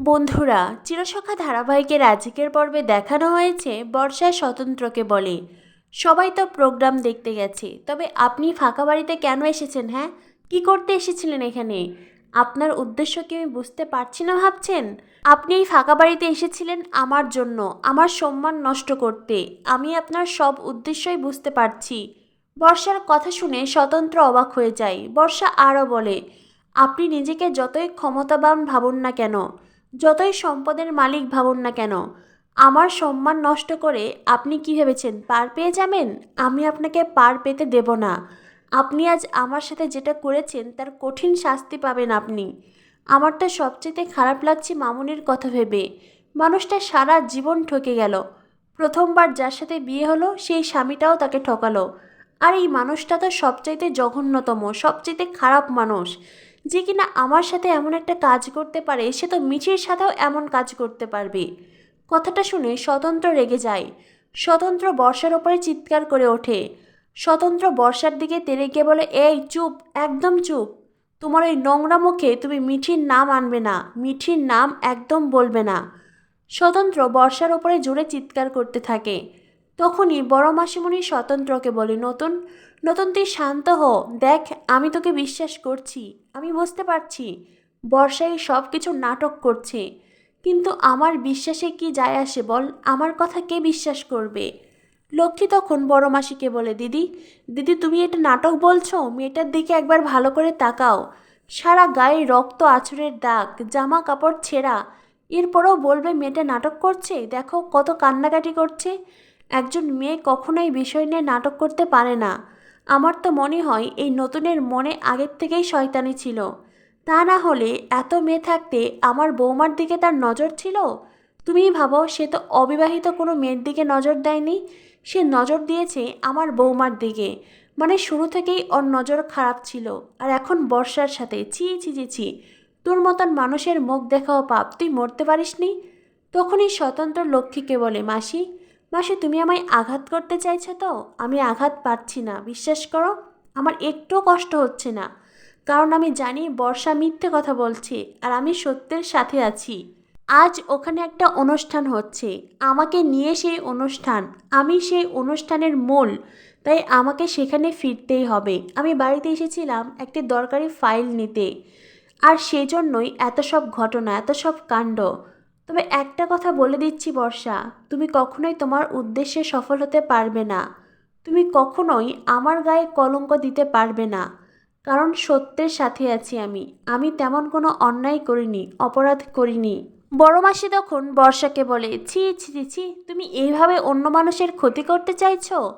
বন্ধুরা, চিরসখা ধারাবাহিকের আজকের পর্বে দেখানো হয়েছে বর্ষা স্বতন্ত্রকে বলে। সবাই তো প্রোগ্রাম দেখতে গেছে, তবে আপনি ফাঁকা বাড়িতে কেন এসেছেন হ্যাঁ? কি করতে এসেছিলেন এখানে? আপনার উদ্দেশ্য কি আমি বুঝতে পারছি না ভাবছেন? আপনি এই ফাঁকা বাড়িতে এসেছিলেন আমার জন্য, আমার সম্মান নষ্ট করতে, আমি আপনার সব উদ্দেশ্যই বুঝতে পারছি। বর্ষার কথা শুনে স্বতন্ত্র অবাক হয়ে যায়। বর্ষা আরও বলে, আপনি নিজেকে যতই ক্ষমতাবান ভাবুন না কেন যতই সম্পদের মালিক ভাবুন না কেন, আমার সম্মান নষ্ট করে আপনি কি ভেবেছেন? পার পেয়ে যাবেন? আমি আপনাকে পার পেতে দেব না। আপনি আজ আমার সাথে যেটা করেছেন, তার কঠিন শাস্তি পাবেন আপনি। আমার তো সবচেয়ে খারাপ লাগছে মামুনির কথা ভেবে। মানুষটা সারা জীবন ঠকে গেল। প্রথমবার যার সাথে বিয়ে হলো, সেই স্বামীটাও তাকে ঠকালো। আর এই মানুষটা তো সবচাইতে জঘন্যতম, সবচাইতে খারাপ মানুষ। যে কিনা আমার সাথে এমন একটা কাজ করতে পারে, সে তো মিছির সাথেও এমন কাজ করতে পারবে। কথাটা শুনে স্বতন্ত্র রেগে যায়। স্বতন্ত্র বর্ষার ওপরে চিৎকার করে ওঠে। স্বতন্ত্র বর্ষার দিকে তেরে গিয়ে বলে, এই, চুপ, একদম চুপ। তোমার ওই নোংরা মুখে তুমি মিঠির নাম আনবে না, মিঠির নাম একদম বলবে না। স্বতন্ত্র বর্ষার ওপরে জোরে চিৎকার করতে থাকে। তখনই বড় মাসিমণি স্বতন্ত্রকে বলে, নতুন নতুন তুই শান্ত হ। দেখ, আমি তোকে বিশ্বাস করছি। আমি বুঝতে পারছি। বর্ষাই সব কিছু নাটক করছে। কিন্তু আমার বিশ্বাসে কি যায় আসে বল? আমার কথা কে বিশ্বাস করবে? লক্ষ্মী তখন বড় মাসিকে বলে, দিদি দিদি, তুমি এটা নাটক বলছো? মেয়েটার দিকে একবার ভালো করে তাকাও। সারা গায়ে রক্ত আছড়ের দাগ, জামা কাপড় ছেঁড়া। এরপরও বলবে মেয়েটা নাটক করছে? দেখো কত কান্নাকাটি করছে। একজন মেয়ে কখনোই বিষয় নিয়ে নাটক করতে পারে না। আমার তো মনে হয় এই নতুনের মনে আগের থেকেই শয়তানি ছিল। তা না হলে এত মেয়ে থাকতে আমার বৌমার দিকে তার নজর ছিল? তুমি ভাবো, সে তো অবিবাহিত কোনো মেয়ের দিকে নজর দেয়নি। সে নজর দিয়েছে আমার বৌমার দিকে। মানে শুরু থেকেই ওর নজর খারাপ ছিল। আর এখন বর্ষার সাথে ছি ছি ছি ছি। তোর মতন মানুষের মুখ দেখাও পাপ। তুই মরতে পারিসনি? তখনই স্বতন্ত্র লক্ষ্মীকে বলে, মাসি মাসি তুমি আমায় আঘাত করতে চাইছো তো? আমি আঘাত পাচ্ছি না, বিশ্বাস করো? আমার একটু কষ্ট হচ্ছে না। কারণ আমি জানি বর্ষা মিথ্যে কথা বলছে আর আমি সত্যের সাথে আছি। আজ ওখানে একটা অনুষ্ঠান হচ্ছে। আমাকে নিয়ে সেই অনুষ্ঠান। আমি সেই অনুষ্ঠানের মূল। তাই আমাকে সেখানে ফিরতেই হবে। আমি বাড়িতে এসেছিলাম একটি দরকারি ফাইল নিতে। আর সেজন্যই এত সব ঘটনা, এত সব কাণ্ড। তবে একটা কথা বলে দিচ্ছি, বর্ষা। তুমি কখনোই তোমার উদ্দেশ্যে সফল হতে পারবে না। তুমি কখনোই আমার গায়ে কলঙ্ক দিতে পারবে না। কারণ সত্যের সাথে আছি আমি। আমি তেমন কোনো অন্যায় করিনি, অপরাধ করিনি। বড় মাসি তখন বর্ষাকে বলে, ছি ছি ছি তুমি এইভাবে অন্য মানুষের ক্ষতি করতে চাইছো?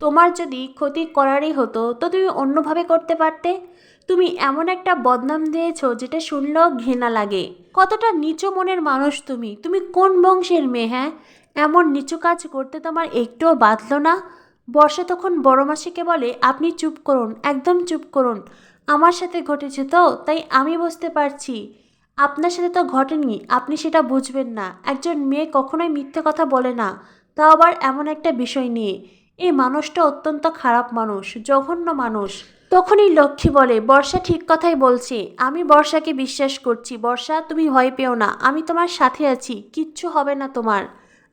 তোমার যদি ক্ষতি করারই হতো, তো তুমি অন্যভাবে করতে পারতে। তুমি এমন একটা বদনাম দিয়েছ যেটা শুনলেও ঘৃণা লাগে। কতটা নিচু মনের মানুষ তুমি। তুমি কোন বংশের মেয়ে হ্যাঁ? এমন নিচু কাজ করতে তোমার একটুও বাঁধলো না। বর্ষা তখন বড় মাসিকে বলে, আপনি চুপ করুন, একদম চুপ করুন। আমার সাথে ঘটেছে তো, তাই আমি বুঝতে পারছি। আপনার সাথে তো ঘটেনি, আপনি সেটা বুঝবেন না। একজন মেয়ে কখনোই মিথ্যে কথা বলে না। তাও আবার এমন একটা বিষয় নিয়ে। এই মানুষটা অত্যন্ত খারাপ মানুষ, জঘন্য মানুষ। তখনই লক্ষ্মী বলে, বর্ষা ঠিক কথাই বলছে। আমি বর্ষাকে বিশ্বাস করছি। বর্ষা, তুমি ভয় পেও না। আমি তোমার সাথে আছি। কিচ্ছু হবে না তোমার।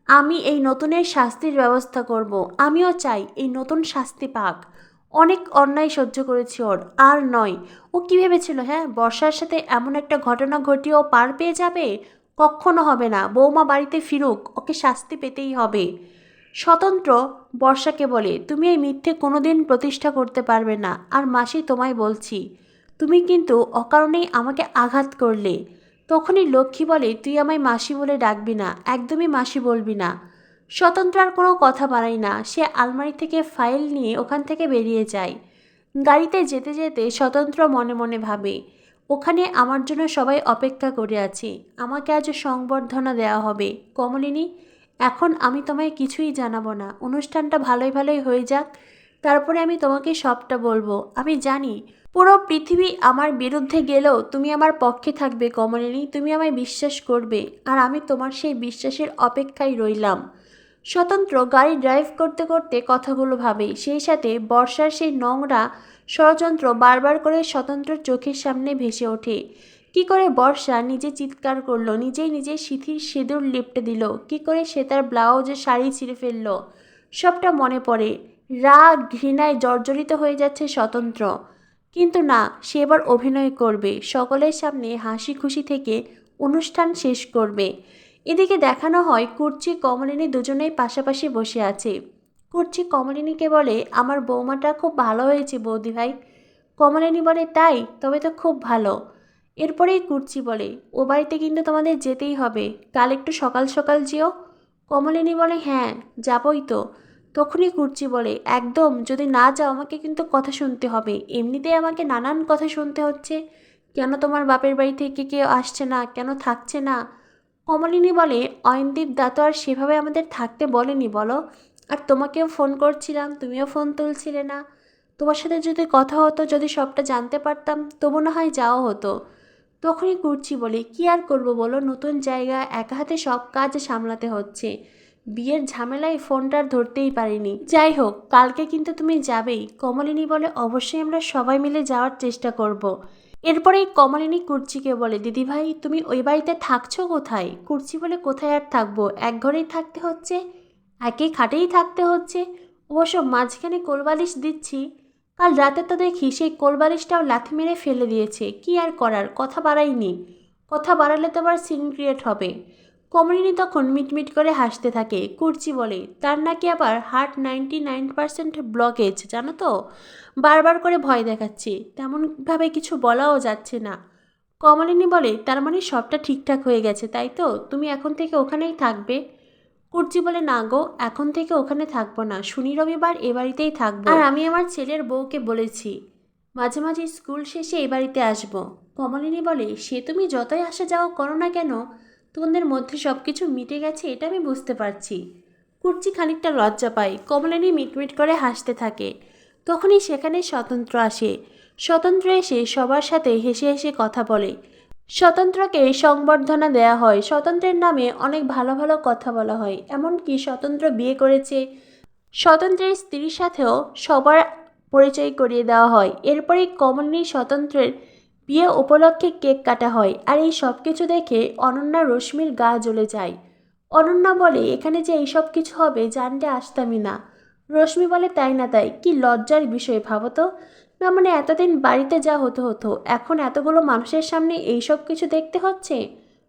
আমি এই নতুনের শাস্তির ব্যবস্থা করব। আমিও চাই এই নতুন শাস্তি পাক। অনেক অন্যায় সহ্য করেছি ওর। আর নয়, ও কী ভেবেছিল হ্যাঁ বর্ষার সাথে এমন একটা ঘটনা ঘটিয়ে ও পার পেয়ে যাবে? কখনো হবে না। বৌমা বাড়িতে ফিরুক, ওকে শাস্তি পেতেই হবে। স্বতন্ত্র বর্ষাকে বলে, তুমি এই মিথ্যে কোনোদিন প্রতিষ্ঠা করতে পারবে না। আর মাসি তোমায় বলছি, তুমি কিন্তু অকারণেই আমাকে আঘাত করলে। তখনই লক্ষ্মী বলে, তুই আমায় মাসি বলে ডাকবি না, একদমই মাসি বলবি না। স্বতন্ত্র আর কোনো কথা বাড়াই না। সে আলমারি থেকে ফাইল নিয়ে ওখান থেকে বেরিয়ে যায়। গাড়িতে যেতে যেতে স্বতন্ত্র মনে মনে ভাবে, ওখানে আমার জন্য সবাই অপেক্ষা করে আছে। আমাকে আজ সংবর্ধনা দেওয়া হবে। কমলিনী এখন আমি তোমায় কিছুই জানাব না। অনুষ্ঠানটা ভালোই ভালোই হয়ে যাক। তারপরে আমি তোমাকে সবটা বলব। আমি জানি, পুরো পৃথিবী আমার বিরুদ্ধে গেলেও তুমি আমার পক্ষে থাকবে কমলিনী, তুমি আমায় বিশ্বাস করবে, আর আমি তোমার সেই বিশ্বাসের অপেক্ষায় রইলাম। স্বতন্ত্র গাড়ি ড্রাইভ করতে করতে কথাগুলো ভাবে। সেই সাথে বর্ষার সেই নোংরা ষড়যন্ত্র বারবার করে স্বতন্ত্র চোখের সামনে ভেসে ওঠে। কি করে বর্ষা নিজে চিৎকার করল, নিজেই নিজের সিথির সিঁদুর লিপটে দিল, কি করে সে তার ব্লাউজের শাড়ি ছিঁড়ে ফেলল? সবটা মনে পড়ে, রাগ ঘৃণায় জর্জরিত হয়ে যাচ্ছে স্বতন্ত্র। কিন্তু না, সে এবার অভিনয় করবে, সকলের সামনে হাসি খুশি থেকে অনুষ্ঠান শেষ করবে। এদিকে দেখানো হয় কুর্চি কমলিনী দুজনেই পাশাপাশি বসে আছে। কুর্চি কমলিনীকে বলে, আমার বৌমাটা খুব ভালো হয়েছে বৌদি ভাই। কমলিনী বলে, তাই? তবে তো খুব ভালো। এরপরেই কুর্চি বলে, ও বাড়িতে কিন্তু তোমাদের যেতেই হবে। কাল একটু সকাল সকাল যেও? কমলিনী বলে হ্যাঁ যাবই তো। তখনই কুর্চি বলে, একদম, যদি না যাও আমাকে কিন্তু কথা শুনতে হবে। এমনিতেই আমাকে নানান কথা শুনতে হচ্ছে। কেন তোমার বাপের বাড়ি থেকে কেউ আসছে না? কেন থাকছে না? কমলিনী বলে, অয়নদীপ দা তো আর সেভাবে আমাদের থাকতে বলেনি, বলো। আর তোমাকেও ফোন করছিলাম, তুমিও ফোন তুলছিলে না। তোমার সাথে যদি কথা হতো, যদি সবটা জানতে পারতাম, তবু না হয় যাওয়া হতো। তখনই কুর্চি বলে, কি আর করব বলো? নতুন জায়গা, একা হাতে সব কাজ সামলাতে হচ্ছে। বিয়ের ঝামেলায় ফোনটা ধরতেই পারিনি। যাই হোক, কালকে কিন্তু তুমি যাবেই। কমলিনী বলে, অবশ্যই আমরা সবাই মিলে যাওয়ার চেষ্টা করব। এরপরেই কমলিনী কুর্চিকে বলে দিদিভাই তুমি ওই বাড়িতে থাকছো কোথায়? কুর্চি বলে, কোথায় আর থাকব? এক ঘরেই থাকতে হচ্ছে? একই খাটেই থাকতে হচ্ছে। অবশ্য মাঝখানে কোলবালিশ দিচ্ছি। কাল রাতে তো দেখি সেই কোলবালিশটাও লাথি মেরে ফেলে দিয়েছে। কি আর করার? কথা বাড়াইনি। কথা বাড়ালে তো আবার সিন ক্রিয়েট হবে। কমলিনী তখন মিটমিট করে হাসতে থাকে। কুর্চি বলে, তার নাকি আবার heart ninety nine percent blockage জানো তো? বারবার করে ভয় দেখাচ্ছে। তেমনভাবে কিছু বলাও যাচ্ছে না। কমলিনী বলে, তার মানে সবটা ঠিকঠাক হয়ে গেছে, তাই তো? তুমি এখন থেকে ওখানেই থাকবে? কুর্চি বলে, না গো, এখন থেকে ওখানে থাকব না। শনি রবিবার এ বাড়িতেই থাকব। আর আমি আমার ছেলের বউকে বলেছি, মাঝে মাঝে স্কুল শেষে এ বাড়িতে আসব। কমলিনী বলে, সে তুমি যতই আসা যাও করো না কেন, তোমাদের মধ্যে সব কিছু মিটে গেছে, এটা আমি বুঝতে পারছি। কুর্চি খানিকটা লজ্জা পায়। কমলিনী মিটমিট করে হাসতে থাকে। তখনই সেখানে স্বতন্ত্র আসে। স্বতন্ত্র এসে সবার সাথে হেসে হেসে কথা বলে। স্বতন্ত্রকে সংবর্ধনা দেয়া হয়। স্বতন্ত্রের নামে অনেক ভালো ভালো কথা বলা হয়। এমনকি স্বতন্ত্র বিয়ে করেছে স্বতন্ত্রের স্ত্রীর সাথেও সবার পরিচয় করিয়ে দেওয়া হয়। এরপরেই কমলিনী স্বতন্ত্রের বিয়ে উপলক্ষে কেক কাটা হয় আর এই সব কিছু দেখে অনন্যা রশ্মির গা জ্বলে যায়। অনন্যা বলে, এখানে যে এইসব কিছু হবে জানতে আসতামই না। রশ্মি বলে, তাই না তাই? কি লজ্জার বিষয় ভাবো তো। না মানে এতদিন বাড়িতে যা হতো হতো, এখন এতগুলো মানুষের সামনে এইসব কিছু দেখতে হচ্ছে?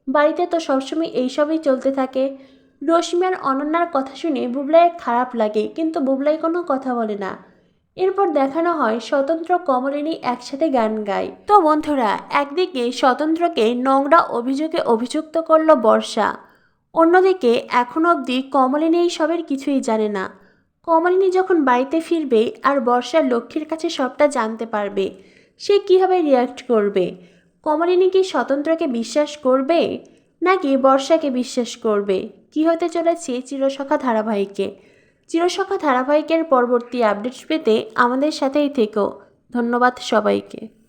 বাড়িতে তো সবসময় এইসবই চলতে থাকে। রশ্মি আর অনন্যার কথা শুনে বুবলাইয়ের খারাপ লাগে, কিন্তু বুবলাই কোনো কথা বলে না। এরপর দেখানো হয় স্বতন্ত্র কমলিনী একসাথে গান গায়। তো বন্ধুরা, একদিকে স্বতন্ত্রকে নোংরা অভিযোগে অভিযুক্ত করল বর্ষা, অন্যদিকে এখন অবধি কমলিনী এই সবের কিছুই জানে না। কমলিনী যখন বাড়িতে ফিরবে আর বর্ষার লক্ষ্মীর কাছে সবটা জানতে পারবে, সে কীভাবে রিয়াক্ট করবে? কমলিনী কি স্বতন্ত্রকে বিশ্বাস করবে, নাকি বর্ষাকে বিশ্বাস করবে? কি হতে চলেছে চিরসখা ধারাবাহিকে? চিরসখা ধারাবাহিকের পরবর্তী আপডেটস পেতে আমাদের সাথেই থেকো। ধন্যবাদ সবাইকে।